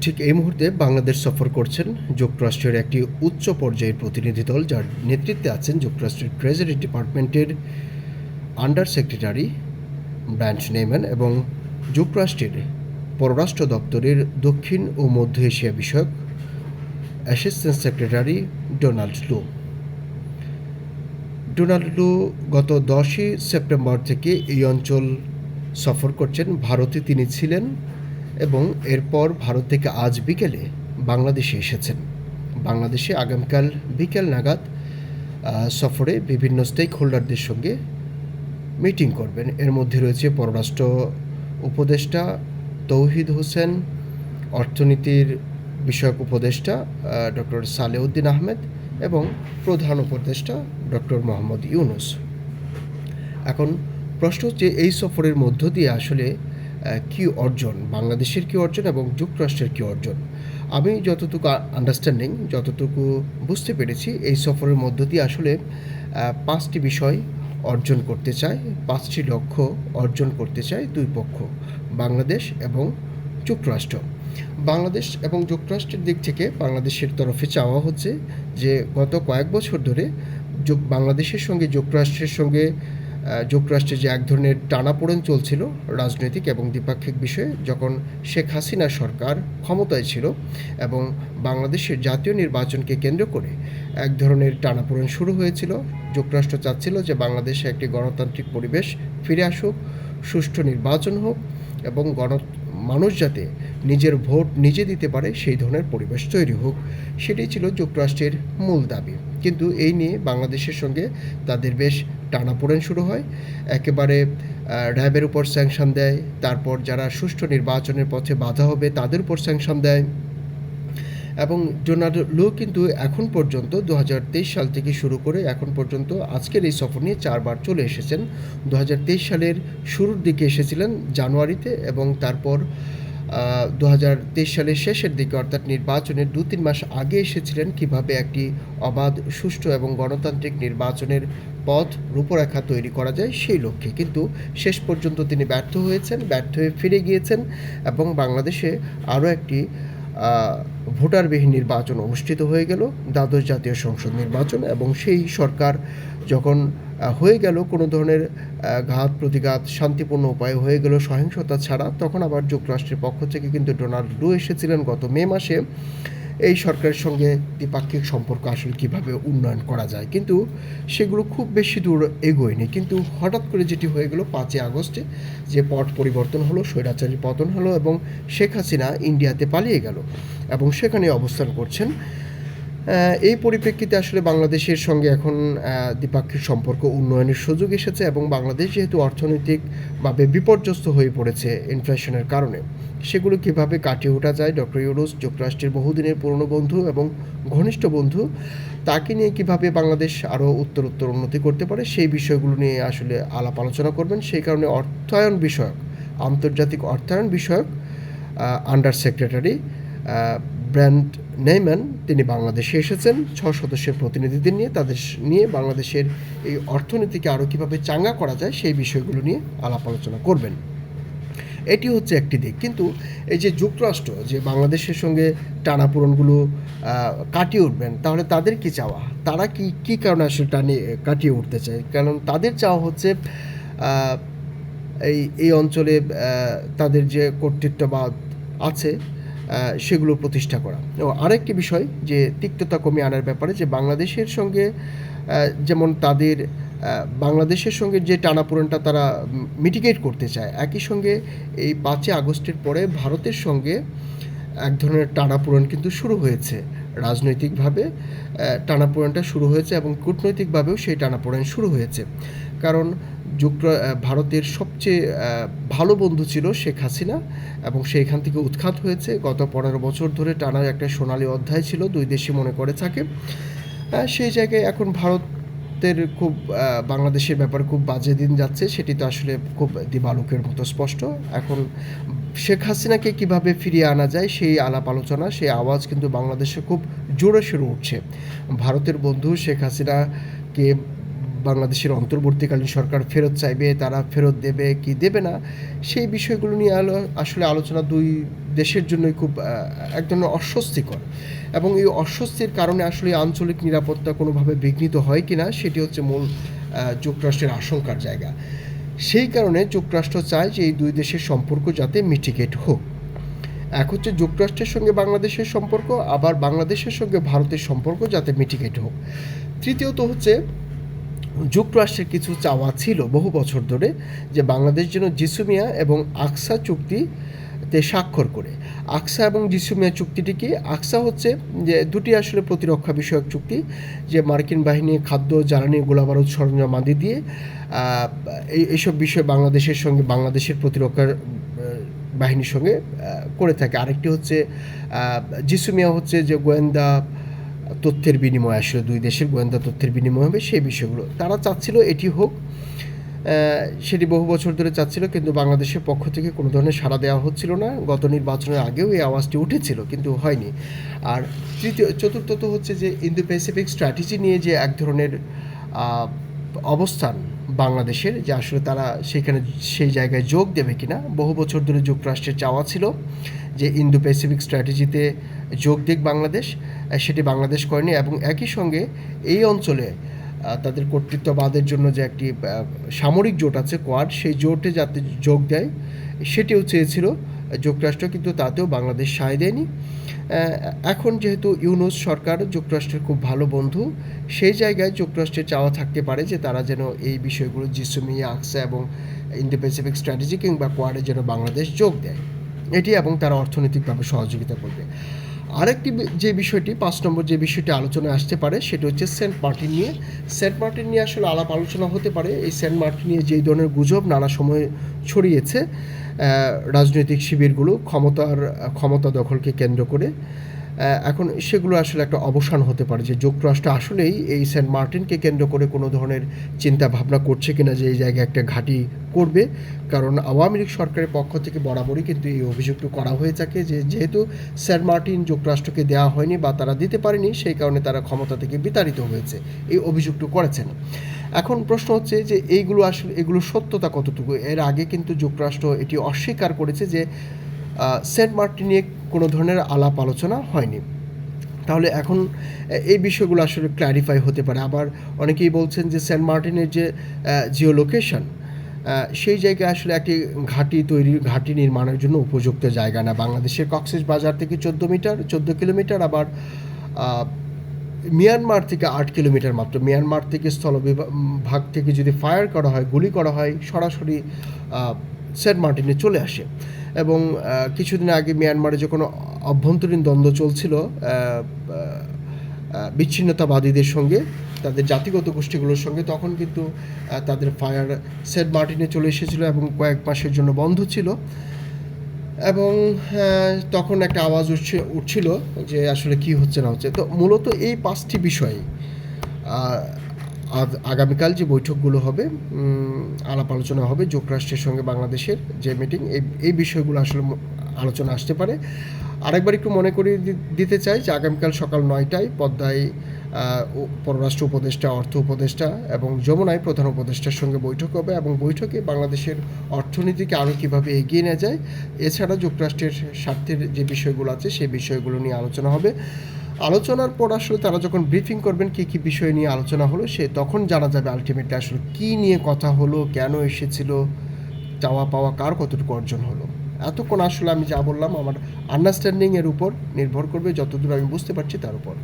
ঠিক এই মুহূর্তে বাংলাদেশ সফর করছেন যুক্তরাষ্ট্রের একটি উচ্চ পর্যায়ের প্রতিনিধি দল, যার নেতৃত্বে আছেন যুক্তরাষ্ট্রের ট্রেজারি ডিপার্টমেন্টের আন্ডার সেক্রেটারি ব্র্যান্ড নেইম্যান এবং যুক্তরাষ্ট্রের পররাষ্ট্র দপ্তরের দক্ষিণ ও মধ্য এশিয়া বিষয়ক assistant secretary Donald Lu Donald Lu গত দশই সেপ্টেম্বর থেকে এই অঞ্চল সফর করছেন। ভারতে তিনি ছিলেন এবং এরপর ভারত থেকে আজ বিকেলে বাংলাদেশে এসেছেন। বাংলাদেশে আগামীকাল বিকেল নাগাদ সফরে বিভিন্ন স্টেক হোল্ডারদের সঙ্গে মিটিং করবেন। এর মধ্যে রয়েছে পররাষ্ট্র উপদেষ্টা তৌহিদ হোসেন, অর্থনীতির বিষয়ক উপদেষ্টা ডক্টর সালেউদ্দিন আহমেদ এবং প্রধান উপদেষ্টা ডক্টর মোহাম্মদ ইউনুস। এখন প্রশ্ন হচ্ছে, এই সফরের মধ্য দিয়ে আসলে কি অর্জন, বাংলাদেশের কি অর্জন এবং যুক্তরাষ্ট্রের কি অর্জন? আমি যতটুকু আন্ডারস্ট্যান্ডিং যতটুকু বুঝতে পেরেছি, এই সফরের মধ্য দিয়ে আসলে পাঁচটি বিষয় অর্জন করতে চায় পাঁচটি লক্ষ্য অর্জন করতে চায় দুই পক্ষ, বাংলাদেশ এবং যুক্তরাষ্ট্র। বাংলাদেশ এবং যুক্তরাষ্ট্রের দিক থেকে বাংলাদেশের তরফে চাওয়া হচ্ছে যে গত কয়েক বছর ধরে বাংলাদেশের সঙ্গে যুক্তরাষ্ট্রের সঙ্গে যুক্তরাষ্ট্রে যে এক ধরনের টানাপোড়েন চলছিল রাজনৈতিক এবং দ্বিপাক্ষিক বিষয়ে, যখন শেখ হাসিনা সরকার ক্ষমতায় ছিল এবং বাংলাদেশের জাতীয় নির্বাচনকে কেন্দ্র করে এক ধরনের টানাপোড়েন শুরু হয়েছিল, যুক্তরাষ্ট্র চাচ্ছিল যে বাংলাদেশে একটি গণতান্ত্রিক পরিবেশ ফিরে আসুক, সুষ্ঠু নির্বাচন হোক এবং গণ মানুষ যাতে নিজের ভোট নিজে দিতে পারে, সেই ধরনের পরিবেশ তৈরি হোক, সেটাই ছিল যুক্তরাষ্ট্রের মূল দাবি। কিন্তু এই নিয়ে বাংলাদেশের সঙ্গে তাদের বেশ টানাপোড়েন শুরু হয়। একেবারে র্যাবের উপর স্যাংশন দেয়, তারপর যারা সুষ্ঠু নির্বাচনের পথে বাধা হবে, তাদের উপর স্যাংশন দেয়। এবং ডোনাল্ড লু কিন্তু এখন পর্যন্ত দু হাজার তেইশ সাল থেকে শুরু করে এখন পর্যন্ত আজকের এই সফর নিয়ে চারবার চলে এসেছেন। দু হাজার তেইশ সালের শুরুর দিকে এসেছিলেন জানুয়ারিতে এবং তারপর দু হাজার তেইশ সালের শেষের দিকে অর্থাৎ নির্বাচনের দু তিন মাস আগে এসেছিলেন কীভাবে একটি অবাধ, সুষ্ঠু এবং গণতান্ত্রিক নির্বাচনের পথ রূপরেখা তৈরি করা যায় সেই লক্ষ্যে কিন্তু শেষ পর্যন্ত তিনি ব্যর্থ হয়েছেন, ব্যর্থ হয়ে ফিরে গিয়েছেন এবং বাংলাদেশে আরও একটি ভোটারবিহীন নির্বাচন অনুষ্ঠিত হয়ে গেল, দ্বাদশ জাতীয় সংসদ নির্বাচন এবং সেই সরকার যখন হয়ে গেল কোনো ধরনের ঘাত, প্রতিঘাত, শান্তিপূর্ণ উপায়ে হয়ে গেল সহিংসতা ছাড়া, তখন আবার যুক্তরাষ্ট্রের পক্ষ থেকে কিন্তু ডোনাল্ড ডু এসেছিলেন গত মে মাসে। এই সরকারের সঙ্গে দ্বিপাক্ষিক সম্পর্ক আসলে কীভাবে উন্নয়ন করা যায়? কিন্তু সেগুলো খুব বেশি দূর এগোয়নি। কিন্তু হঠাৎ করে যেটি হয়ে গেল পাঁচই আগস্টে, যে পট পরিবর্তন হলো, স্বৈরাচারী পতন হলো এবং শেখ হাসিনা ইন্ডিয়াতে পালিয়ে গেল এবং সেখানে অবস্থান করছেন এই পরিপ্রেক্ষিতে আসলে বাংলাদেশের সঙ্গে এখন দ্বিপাক্ষিক সম্পর্ক উন্নয়নের সুযোগ এসেছে এবং বাংলাদেশ যেহেতু অর্থনৈতিকভাবে বিপর্যস্ত হয়ে পড়েছে ইনফ্লেশনের কারণে, সেগুলো কীভাবে কাটিয়ে ওঠা যায়? ডক্টর ইউরোস যুক্তরাষ্ট্রের বহুদিনের পুরনো বন্ধু এবং ঘনিষ্ঠ বন্ধু, তাকে নিয়ে কীভাবে বাংলাদেশ আরও উত্তর উত্তর উন্নতি করতে পারে, সেই বিষয়গুলো নিয়ে আসলে আলাপ আলোচনা করবেন। সেই কারণে অর্থায়ন বিষয়ক, আন্তর্জাতিক অর্থায়ন বিষয়ক আন্ডার সেক্রেটারি ব্র্যান্ড নেইম্যান তিনি বাংলাদেশে এসেছেন। ছ সদস্যের প্রতিনিধিদের নিয়ে তাদের নিয়ে বাংলাদেশের এই অর্থনীতিকে আরও কীভাবে চাঙ্গা করা যায় সেই বিষয়গুলো নিয়ে আলাপ আলোচনা করবেন। এটি হচ্ছে একটি দিক। কিন্তু এই যে যুক্তরাষ্ট্র যে বাংলাদেশের সঙ্গে টানাপোড়নগুলো আহ, কাটিয়ে উঠবেন তাহলে তাদের কি চাওয়া? তারা কি কি কারণে আসলে টানিয়ে কাটিয়ে উঠতে চায়? কারণ তাদের চাওয়া হচ্ছে এই এই অঞ্চলে তাদের যে কর্তৃত্ববাদ আছে সেগুলো প্রতিষ্ঠা করা। এবং আরেকটি বিষয় যে তিক্ততা কমিয়ে আনার ব্যাপারে যে বাংলাদেশের সঙ্গে যেমন তাদের বাংলাদেশের সঙ্গে যে টানাপোড়েনটা তারা মিটিগেট করতে চায়, একই সঙ্গে এই পাঁচই আগস্টের পরে ভারতের সঙ্গে এক ধরনের টানাপোড়েন কিন্তু শুরু হয়েছে। রাজনৈতিকভাবে টানাপোড়েনটা শুরু হয়েছে এবং কূটনৈতিকভাবেও সেই টানাপোড়েন শুরু হয়েছে। কারণ যুক্ত ভারতের সবচেয়ে ভালো বন্ধু ছিল শেখ হাসিনা এবং সেইখান থেকে উৎখাত হয়েছে। গত পনেরো বছর ধরে টানার একটা সোনালী অধ্যায় ছিল, দুই দেশই মনে করে থাকে। সেই জায়গায় এখন ভারতের খুব বাংলাদেশের ব্যাপারে খুব বাজে দিন যাচ্ছে, সেটি তো আসলে খুব দিবালুকের মতো স্পষ্ট। এখন শেখ হাসিনাকে কীভাবে ফিরিয়ে আনা যায় সেই আলাপ আলোচনা, সেই আওয়াজ কিন্তু বাংলাদেশে খুব জোরে সোরে উঠছে ভারতের বন্ধু শেখ হাসিনাকে বাংলাদেশের অন্তর্বর্তীকালীন সরকার ফেরত চাইবে, তারা ফেরত দেবে কি দেবে না, সেই বিষয়গুলো নিয়ে আলো, আসলে আলোচনা দুই দেশের জন্যই খুব এক ধরনের অস্বস্তিকর। এবং এই অস্বস্তির কারণে আসলে আঞ্চলিক নিরাপত্তা কোনোভাবে বিঘ্নিত হয় কি না সেটি হচ্ছে মূল যুক্তরাষ্ট্রের আশঙ্কার জায়গা। সেই কারণে যুক্তরাষ্ট্র চায় যে এই দুই দেশের সম্পর্ক যাতে মিটিগেট হোক। এক হচ্ছে যুক্তরাষ্ট্রের সঙ্গে বাংলাদেশের সম্পর্ক, আবার বাংলাদেশের সঙ্গে ভারতের সম্পর্ক যাতে মিটিগেট হোক। তৃতীয়ত হচ্ছে, যুক্তরাষ্ট্রের কিছু চাওয়া ছিল বহু বছর ধরে যে বাংলাদেশ যেন জিসুমিয়া এবং আকসা চুক্তিতে স্বাক্ষর করে। আকসা এবং জিসুমিয়া চুক্তিটি কি? আকসা হচ্ছে যে দুটি আসলে প্রতিরক্ষা বিষয়ক চুক্তি, যে মার্কিন বাহিনী খাদ্য, জ্বালানি, গোলাবারুদ সরঞ্জাম আদি দিয়ে এইসব বিষয়ে বাংলাদেশের সঙ্গে বাংলাদেশের প্রতিরক্ষার বাহিনীর সঙ্গে করে থাকে। আরেকটি হচ্ছে জিসুমিয়া হচ্ছে যে গোয়েন্দা তথ্যের বিনিময় আসলে দুই দেশের গোয়েন্দা তথ্যের বিনিময় হবে সেই বিষয়গুলো। তারা চাচ্ছিল এটি হোক সেটি বহু বছর ধরে চাচ্ছিল, কিন্তু বাংলাদেশের পক্ষ থেকে কোনো ধরনের সাড়া দেওয়া হচ্ছিল না। গত নির্বাচনের আগেও এই আওয়াজটি উঠেছিল, কিন্তু হয়নি। আর তৃতীয়, চতুর্থত হচ্ছে যে ইন্দো প্যাসিফিক স্ট্র্যাটেজি নিয়ে যে এক ধরনের অবস্থান বাংলাদেশের, যে আসলে তারা সেখানে সেই জায়গায় যোগ দেবে কিনা। বহু বছর ধরে যুক্তরাষ্ট্রের চাওয়া ছিল যে ইন্দো প্যাসিফিক স্ট্র্যাটেজিতে যোগ দিক বাংলাদেশ সেটি বাংলাদেশ করেনি এবং একই সঙ্গে এই অঞ্চলে তাদের কর্তৃত্ববাদের জন্য যে একটি সামরিক জোট আছে, কোয়াড, সেই জোটে যাতে যোগ দেয়, সেটিও চেয়েছিল যুক্তরাষ্ট্র, কিন্তু তাতেও বাংলাদেশ সায় দেয়নি। এখন যেহেতু ইউনুস সরকার যুক্তরাষ্ট্রের খুব ভালো বন্ধু, সেই জায়গায় যুক্তরাষ্ট্রের চাওয়া থাকতে পারে যে তারা যেন এই বিষয়গুলো জিসুমি, আকসা এবং ইন্দো প্যাসিফিক স্ট্র্যাটেজি কিংবা কোয়াডে যেন বাংলাদেশ যোগ দেয়। এটি এবং তারা অর্থনৈতিকভাবে সহযোগিতা করবে। আরেকটি যে বিষয়টি, পাঁচ নম্বর যে বিষয়টি আলোচনায় আসতে পারে, সেটা হচ্ছে সেন্ট মার্টিন নিয়ে। সেন্ট মার্টিন নিয়ে আসলে আলাপ আলোচনা হতে পারে। এই সেন্ট মার্টিন নিয়ে যেই ধরনের গুজব নানা সময়ে ছড়িয়েছে রাজনৈতিক শিবিরগুলো ক্ষমতার, ক্ষমতা দখলকে কেন্দ্র করে। এখন সেগুলো আসলে একটা অবসান হতে পারে যে যুক্তরাষ্ট্র আসলেই এই সেন্ট মার্টিনকে কেন্দ্র করে কোনো ধরনের চিন্তা ভাবনা করছে কিনা যে এই জায়গায় একটা ঘাঁটি করবে। কারণ আওয়ামী লীগ সরকারের পক্ষ থেকে বরাবরই কিন্তু এই অভিযোগটি করা হয়ে থাকে যে যেহেতু সেন্ট মার্টিন যুক্তরাষ্ট্রকে দেওয়া হয়নি বা তারা দিতে পারেনি, সেই কারণে তারা ক্ষমতা থেকে বিতাড়িত হয়েছে। এই অভিযোগটি করেছেন। এখন প্রশ্ন হচ্ছে যে এইগুলো আসলে এগুলো সত্যতা কতটুকু? এর আগে কিন্তু যুক্তরাষ্ট্র এটি অস্বীকার করেছে যে সেন্ট মার্টিন নিয়ে কোনো ধরনের আলাপ আলোচনা হয়নি। তাহলে এখন এই বিষয়গুলো আসলে ক্ল্যারিফাই হতে পারে। আবার অনেকেই বলছেন যে সেন্ট মার্টিনের যে জিও লোকেশন সেই জায়গায় আসলে একটি ঘাঁটি তৈরি ঘাঁটি নির্মাণের জন্য উপযুক্ত জায়গা না। বাংলাদেশের কক্সেস বাজার থেকে চোদ্দ মিটার, চোদ্দ কিলোমিটার, আবার মিয়ানমার থেকে আট কিলোমিটার মাত্র। মিয়ানমার থেকে উম, ভাগ থেকে যদি ফায়ার করা হয় গুলি করা হয় সরাসরি সেন্ট মার্টিনে চলে আসে। এবং কিছুদিন আগে মিয়ানমারে যখন অভ্যন্তরীণ দ্বন্দ্ব চলছিল বিচ্ছিন্নতাবাদীদের সঙ্গে তাদের জাতিগত গোষ্ঠীগুলোর সঙ্গে তখন কিন্তু তাদের ফায়ার সেন্ট মার্টিনে চলে এসেছিল এবং কয়েক মাসের জন্য বন্ধ ছিল। এবং তখন একটা আওয়াজ উঠছে, উঠছিল যে আসলে কি হচ্ছে না হচ্ছে। তো মূলত এই পাঁচটি বিষয় আগ- আগামীকাল যে বৈঠকগুলো হবে আলাপ আলোচনা হবে যুক্তরাষ্ট্রের সঙ্গে বাংলাদেশের যে মিটিং, এই এই বিষয়গুলো আসলে আলোচনা আসতে পারে। আরেকবার একটু মনে করিয়ে দিতে চাই যে আগামীকাল সকাল নয়টায় পদ্মায় পররাষ্ট্র উপদেষ্টা, অর্থ উপদেষ্টা এবং যমুনায় প্রধান উপদেষ্টার সঙ্গে বৈঠক হবে এবং বৈঠকে বাংলাদেশের অর্থনীতিকে আরও কীভাবে এগিয়ে নেওয়া যায়, এছাড়া যুক্তরাষ্ট্রের স্বার্থের যে বিষয়গুলো আছে সেই বিষয়গুলো নিয়ে আলোচনা হবে। আলোচনার পর আসলে তারা যখন ব্রিফিং করবেন কী কী বিষয় নিয়ে আলোচনা হলো, সে তখন জানা যাবে আলটিমেটলি আসলে কী নিয়ে কথা হলো, কেন এসেছিল, চাওয়া পাওয়া কার কতটুকু অর্জন হলো। এতক্ষণ আসলে আমি যা বললাম আমার আন্ডারস্ট্যান্ডিংয়ের উপর নির্ভর করবে, যতদূর আমি বুঝতে পারছি তার উপর।